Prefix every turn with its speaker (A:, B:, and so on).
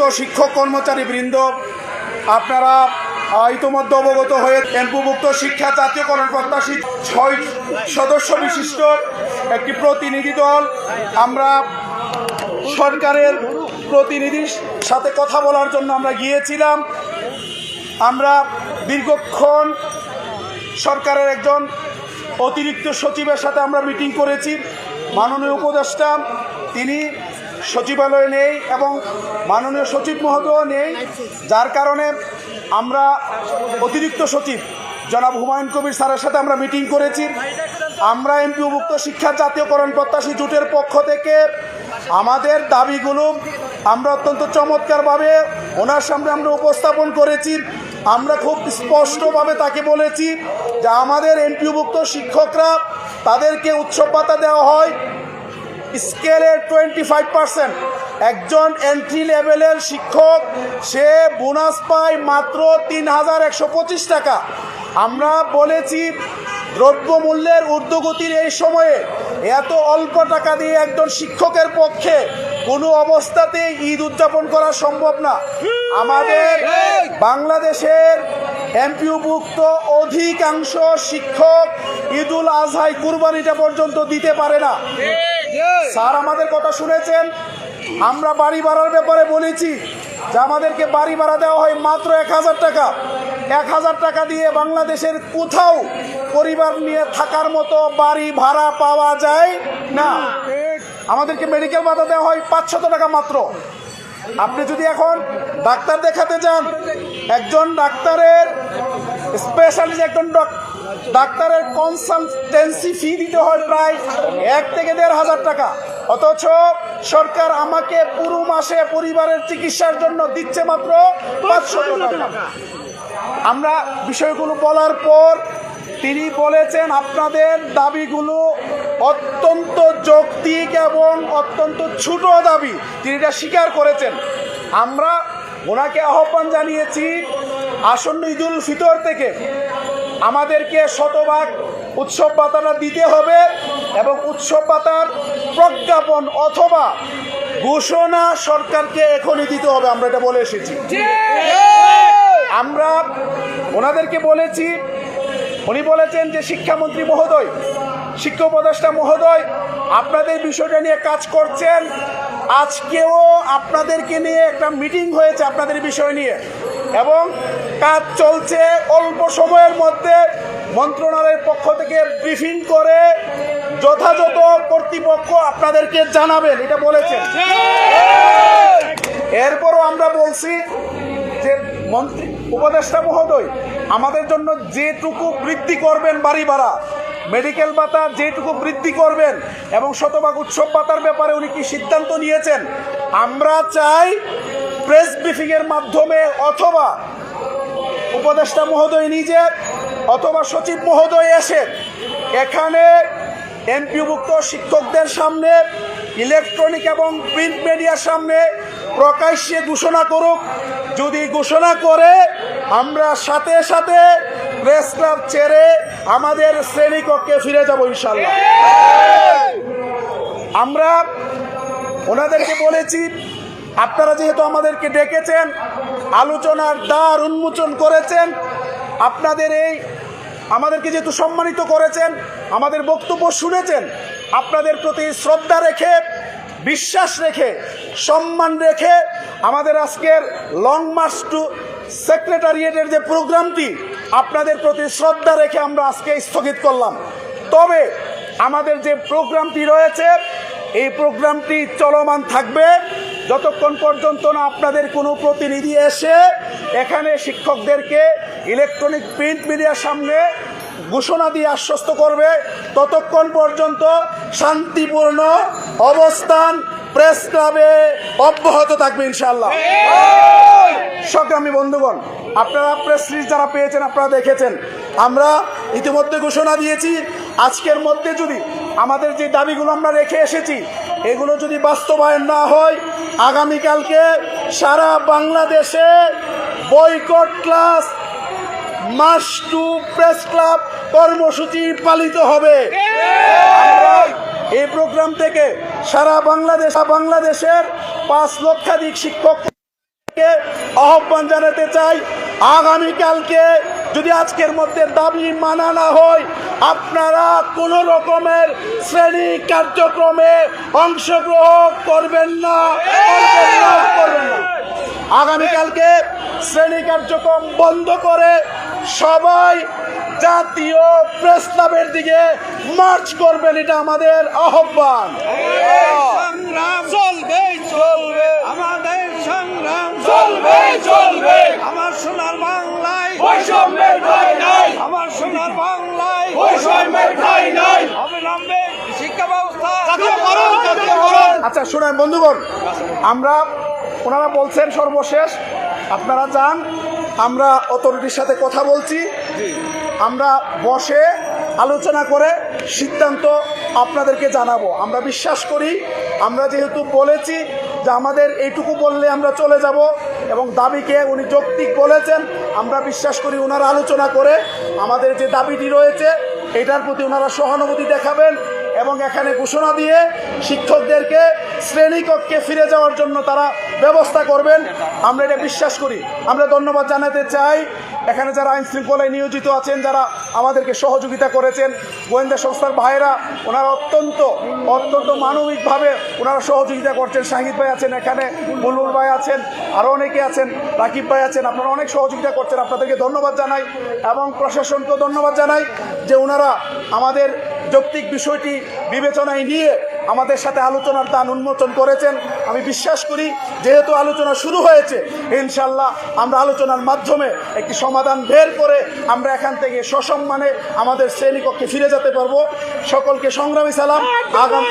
A: এমপিভুক্ত শিক্ষক কর্মচারী বৃন্দ, আপনারা ইতোমধ্যে অবগত হয়ে এমপিভুক্ত শিক্ষা জাতীয়করণ প্রত্যাশী ছয় সদস্য বিশিষ্ট একটি প্রতিনিধি দল। আমরা সরকারের প্রতিনিধির সাথে কথা বলার জন্য আমরা গিয়েছিলাম। আমরা দীর্ঘক্ষণ সরকারের একজন অতিরিক্ত সচিবের সাথে আমরা মিটিং করেছি। মাননীয় উপদেষ্টা, তিনি সচিবালয়ে নেই এবং মাননীয় সচিব মহোদয় নেই, যার কারণে আমরা অতিরিক্ত সচিব জনাব হুমায়ুন কবির স্যারের সাথে আমরা মিটিং করেছি। আমরা এমপিভুক্ত শিক্ষা জাতীয়করণ প্রত্যাশী জোটের পক্ষ থেকে আমাদের দাবিগুলো আমরা অত্যন্ত চমৎকারভাবে ওনার সামনে আমরা উপস্থাপন করেছি। আমরা খুব স্পষ্টভাবে তাকে বলেছি যে আমাদের এমপিভুক্ত শিক্ষকরা তাদেরকে উৎসব ভাতা দেওয়া হয়। স্কেলের টোয়েন্টি ফাইভ পার্সেন্ট একজন এন্ট্রি লেভেলের শিক্ষক, সে বোনাস পায় মাত্র তিন হাজার একশো পঁচিশ টাকা। আমরা বলেছি, দ্রব্যমূল্যের ঊর্ধ্বগতির এই সময়ে এত অল্প টাকা দিয়ে একজন শিক্ষকের পক্ষে কোনো অবস্থাতেই ঈদ উদযাপন করা সম্ভব না। আমাদের বাংলাদেশের এমপিউভুক্ত অধিকাংশ শিক্ষক ঈদুল আজহাই কুরবানিটা পর্যন্ত দিতে পারে না। স্যার আমাদের কথা শুনেছেন। আমরা বাড়ি ভাড়ার ব্যাপারে বলেছি যে আমাদেরকে বাড়ি ভাড়া দেওয়া হয় মাত্র এক হাজার টাকা। এক হাজার টাকা দিয়ে বাংলাদেশের কোথাও পরিবার নিয়ে থাকার মতো বাড়ি ভাড়া পাওয়া যায় না। আমাদেরকে মেডিকেল ভাতা দেওয়া হয় পাঁচশত টাকা মাত্র। আপনি যদি এখন ডাক্তার দেখাতে যান, একজন ডাক্তারের স্পেশালিস্ট একজন ডাক্তারের কনসালটেন্সি ফি দিতে হয় প্রায় এক থেকে দেড় হাজার টাকা। অথচ সরকার আমাকে পুরো মাসে পরিবারের চিকিৎসার জন্য দিচ্ছে মাত্র পাঁচশো টাকা। আমরা বিষয়গুলো বলার পর তিনি বলেছেন, আপনাদের দাবিগুলো অত্যন্ত যৌক্তিক এবং অত্যন্ত ছোট দাবি। তিনি এটা স্বীকার করেছেন। আমরা ওনাকে আহ্বান জানিয়েছি আসন্ন ঈদুল ফিতর থেকে আমাদেরকে শতভাগ উৎসব ভাতাটা দিতে হবে এবং উৎসব পাতার প্রজ্ঞাপন অথবা ঘোষণা সরকারকে এখনই দিতে হবে, আমরা এটা বলে এসেছি। আমরা ওনাদেরকে বলেছি, উনি বলেছেন যে শিক্ষামন্ত্রী মহোদয়, শিক্ষা উপদেষ্টা মহোদয়, আপনাদের বিষয়টা নিয়ে কাজ করছেন। আজকেও আপনাদেরকে নিয়ে একটা মিটিং হয়েছে আপনাদের বিষয় নিয়ে। এবং কাজ চলছে অল্প সময়ের মধ্যে মন্ত্রণালয়ের পক্ষ থেকে ব্রিফিং করে যথাযথ কর্তৃপক্ষ আপনাদেরকে জানাবেন, এটা বলেছেন। এরপরও আমরা বলছি যে মন্ত্রী, উপদেষ্টা মহোদয়, আমাদের জন্য যেটুকু বৃদ্ধি করবেন বাড়ি ভাড়া, মেডিকেল ভাতা যেটুকু বৃদ্ধি করবেন এবং শতভাগ উৎসব ভাতার ব্যাপারে উনি কি সিদ্ধান্ত নিয়েছেন, আমরা চাই প্রেস ব্রিফিংয়ের মাধ্যমে অথবা উপদেষ্টা মহোদয় নিজে অথবা সচিব মহোদয় এসে এখানে এমপিভুক্ত শিক্ষকদের সামনে, ইলেকট্রনিক এবং প্রিন্ট মিডিয়ার সামনে প্রকাশ্যে ঘোষণা করুক। যদি ঘোষণা করে, আমরা সাথে সাথে প্রেস ক্লাব ছেড়ে আমাদের শ্রেণীকক্ষে ফিরে যাব ইনশাল্লাহ আমরা ওনাদেরকে বলেছি আপনারা যেহেতু আমাদেরকে ডেকেছেন, আলোচনার দ্বার উন্মোচন করেছেন, আপনাদের এই আমাদেরকে যেহেতু সম্মানিত করেছেন, আমাদের বক্তব্য শুনেছেন, আপনাদের প্রতি শ্রদ্ধা রেখে, বিশ্বাস রেখে, সম্মান রেখে আমাদের আজকের লং মার্চ টু সেক্রেটারিয়েটের যে প্রোগ্রামটি, আপনাদের প্রতি শ্রদ্ধা রেখে আমরা আজকে স্থগিত করলাম। তবে আমাদের যে প্রোগ্রামটি রয়েছে, এই প্রোগ্রামটি চলমান থাকবে। যতক্ষণ পর্যন্ত না আপনাদের কোনো প্রতিনিধি এসে এখানে শিক্ষকদেরকে ইলেকট্রনিক প্রিন্ট মিডিয়ার সামনে ঘোষণা দিয়ে আশ্বস্ত করবে, ততক্ষণ পর্যন্ত শান্তিপূর্ণ অবস্থান প্রেস ক্লাবে অব্যাহত থাকবে ইনশাল্লাহ সংগ্রামী বন্ধুগণ, আপনারা প্রেস রিলিজ যারা পেয়েছেন, আপনারা দেখেছেন। আমরা ইতিমধ্যে ঘোষণা দিয়েছি, আজকের মধ্যে যদি আমাদের যে দাবিগুলো আমরা রেখে এসেছি, এগুলো যদি বাস্তবায়ন না হয় আগামীকালকে সারা বাংলাদেশে boycott class march to press club কর্মসূচি পালিত হবে। এই প্রোগ্রাম থেকে সারা বাংলাদেশ বাংলাদেশের পাঁচ লক্ষাধিক শিক্ষককে আহ্বান জানাতে চাই, আগামীকালকে যদি আজকের মধ্যে দাবি মানা না হয় আপনারা কোনো রকমের শ্রেণি কার্যক্রমে অংশগ্রহণ করবেন না করবেন না, করবেন না। আগামীকালকে শ্রেণি কার্যক্রম বন্ধ করে সবাই জাতীয় প্রেস ক্লাবের দিকে মার্চ করবেন এটা আমাদের আহ্বান
B: সংগ্রাম চলবে চলবে আমাদের সংগ্রাম
C: চলবে, চলবে।
B: আমার সোনার বাংলায়
C: বৈষম্যের ঠাঁই নাই।
B: আমার সোনার বাংলায়
C: বৈষম্যের ঠাঁই নাই।
B: অবিলম্বে শিক্ষা ব্যবস্থা
A: আচ্ছা শুনেন বন্ধুগণ, আমরা, ওনারা বলছেন সর্বশেষ, আপনারা যান, আমরা অথরিটির সাথে কথা বলছি, আমরা বসে আলোচনা করে সিদ্ধান্ত আপনাদেরকে জানাব। আমরা বিশ্বাস করি, আমরা যেহেতু বলেছি যে আমাদের এইটুকু বললে আমরা চলে যাব, এবং দাবিকে উনি যৌক্তিক বলেছেন, আমরা বিশ্বাস করি ওনারা আলোচনা করে আমাদের যে দাবিটি রয়েছে, এটার প্রতি ওনারা সহানুভূতি দেখাবেন এবং এখানে ঘোষণা দিয়ে শিক্ষকদেরকে শ্রেণীকক্ষে ফিরে যাওয়ার জন্য তারা ব্যবস্থা করবেন। আমরা এটা বিশ্বাস করি। আমরা ধন্যবাদ জানাতে চাই। এখানে যারা আইন শৃঙ্খলায় নিয়োজিত আছেন, যারা আমাদেরকে সহযোগিতা করেছেন, গোয়েন্দা সংস্থার ভাইয়েরা, ওনারা অত্যন্ত অত্যন্ত মানবিকভাবে ওনারা সহযোগিতা করছেন। শাহিদ ভাই আছেন এখানে, বুলবুল ভাই আছেন আরও অনেকে আছেন, রাকিব ভাই আছেন, আপনারা অনেক সহযোগিতা করছেন। আপনাদেরকে ধন্যবাদ জানাই এবং প্রশাসনকেও ধন্যবাদ জানাই যে ওনারা আমাদের যৌক্তিক বিষয়টি বিবেচনায় নিয়ে আমাদের সাথে আলোচনার দান উন্মোচন করেছেন। আমি বিশ্বাস করি যেহেতু আলোচনা শুরু হয়েছে ইনশাল্লাহ আমরা আলোচনার মাধ্যমে একটি সমাধান বের করে আমরা এখান থেকে সসম্মানে আমাদের শ্রেণীকক্ষে ফিরে যেতে পারব। সকলকে সংগ্রামী সালাম। আগাম